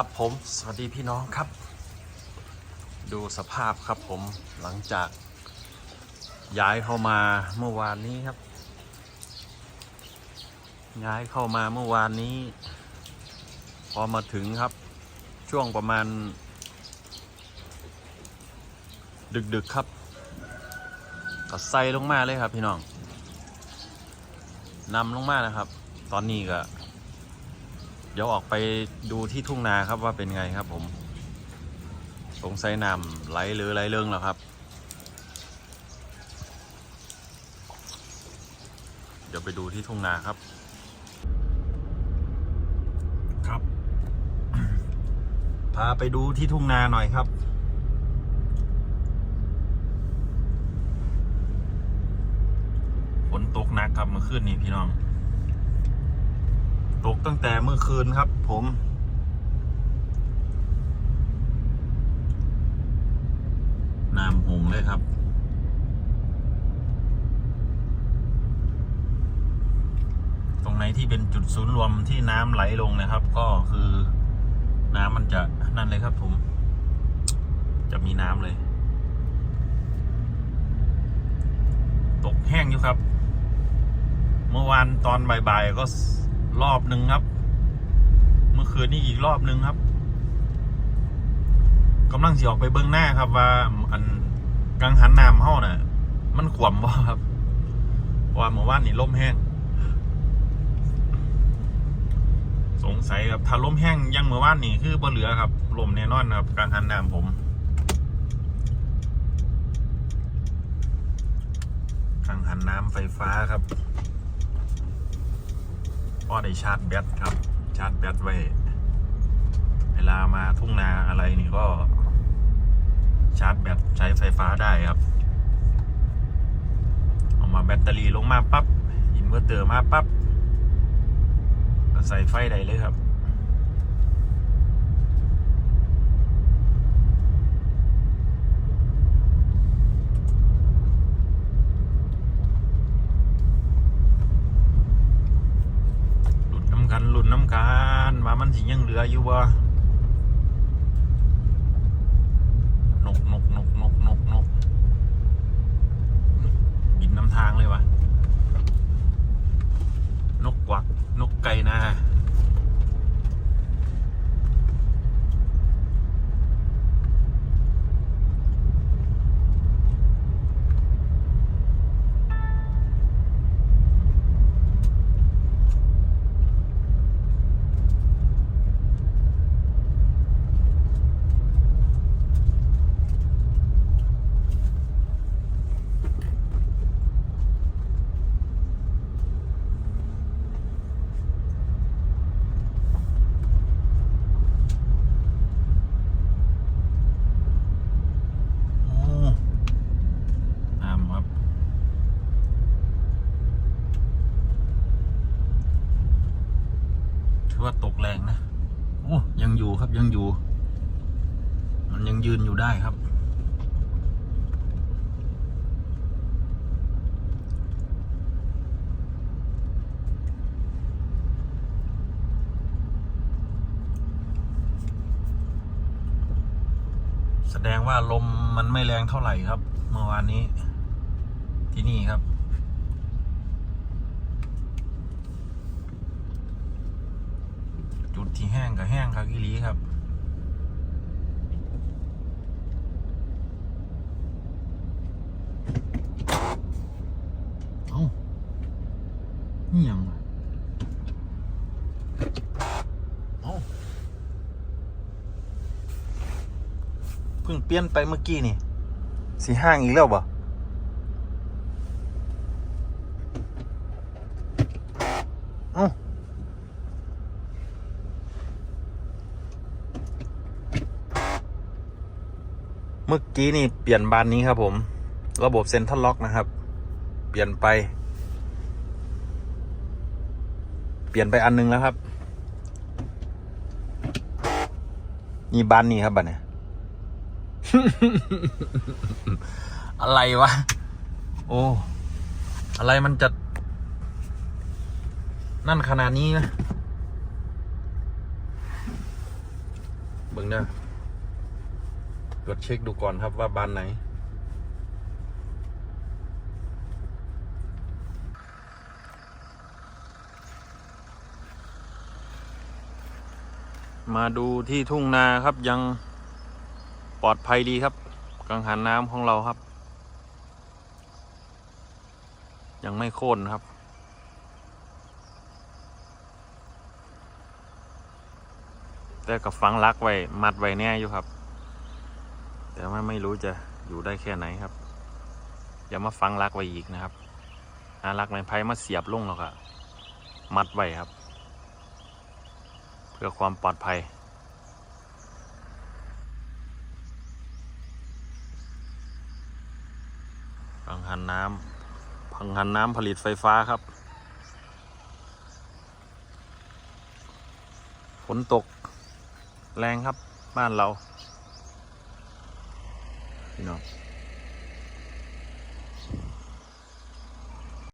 ครับผมสวัสดีพี่น้องครับ ดูสภาพครับผมหลังจาก ย้ายเข้ามาเมื่อวานนี้ครับ ย้ายเข้ามาเมื่อวานนี้ พอมาถึงครับ ช่วงประมาณ ดึกๆครับก็ใส่ลงมาเลยครับพี่น้องนำลงมานะครับ ตอนนี้ก็ เดี๋ยวออกไปดูที่ทุ่งนาครับว่าเป็นไงครับผม สงสัยน้ำไหลหรือไหลเรื่องแล้วครับ เดี๋ยวไปดูที่ทุ่งนาครับ ครับ พาไปดูที่ทุ่งนาหน่อยครับฝนตกหนักครับเมื่อคืนนี้พี่น้อง ตกตั้งแต่เมื่อคืนครับ ผม น้ำหงเลยครับ ตรงไหนที่เป็นจุดศูนย์รวมที่น้ำไหลลงนะครับ ก็คือน้ำมันจะนั่นเลยครับผม จะมีน้ำเลย ตกแห้งอยู่ครับ เมื่อวานตอนบ่ายๆก็ รอบหนึ่งครับ เมื่อคืนนี้อีกรอบหนึ่งครับกำลังสิออกไปเบื้องหน้าครับ ว่าอันกังหันน้ำเฮาน่ะ มันขวมบ่ครับว่าเมื่อวานนี่ล่มแห้ง สงสัยครับถ้าล่มแห้งยังเมื่อวานนี่คือบ่เหลือครับลมแน่นอนครับกังหันน้ำผมกังหันน้ำไฟฟ้าครับ ก็ได้ชาร์จแบตครับ ชาร์จแบตไว้ เวลามาทุ่งนาอะไรนี่ก็ ชาร์จแบตใช้ไฟฟ้าได้ครับ เอามาแบตเตอรี่ลงมาปับ๊บอินเวอร์เตอร์มาปับ๊บก็ใส่ไฟได้เลยครับ หลุดน้ำกันหลุดน้ำกันว่ามันสิ ยังเหลืออยู่บ่นกนกนกนกนกนกบินน้ำทางเลยวะนกกวักนาโอ้น้ำครับ ถือว่าตกแรงนะโอ้ยังอยู่ครับยังอยู่ มันยังยืนอยู่ได้ครับ แสดงว่าลมมันไม่แรงเท่าไหร่ครับ เมื่อวานนี้ ที่นี่ครับ จุดที่แห้งกับแห้งครับอีลีครับเอ้านี่ยังเอ้าเพิ่งเปลี่ยนไปเมื่อกี้นี่สีห้างอีกแล้วบ่เอ้า มื่อกี้นี่เปลี่ยนบานนี้ครับผม ระบบเซ็นทรัลล็อกนะครับ เปลี่ยนไป เปลี่ยนไปอันนึงแล้วครับนี่บานนี้ครับบันเนี่ยอะไรวะ โอ้ อะไรมันจะ นั่นขนาดนี้นะเบิ่งเด้อ ตรวจเช็คดูก่อนครับว่าบานไหน มาดูที่ทุ่งนาครับยังปลอดภัยดีครับ กังหันน้ำของเราครับ ยังไม่โค่นครับแต่กับฝังรักไว้ มัดไว้แน่อยู่ครับ แต่ว่าไม่รู้จะอยู่ได้แค่ไหนครับ อย่ามาฝังรักไว้อีกนะครับหารักไม้ไผ่มาเสียบลงแล้วก็มัดไว้ครับ เพื่อความปลอดภัยพังหันน้ำพังหันน้ำผลิตไฟฟ้าครับฝนตกแรงครับบ้านเรา พี่น้อง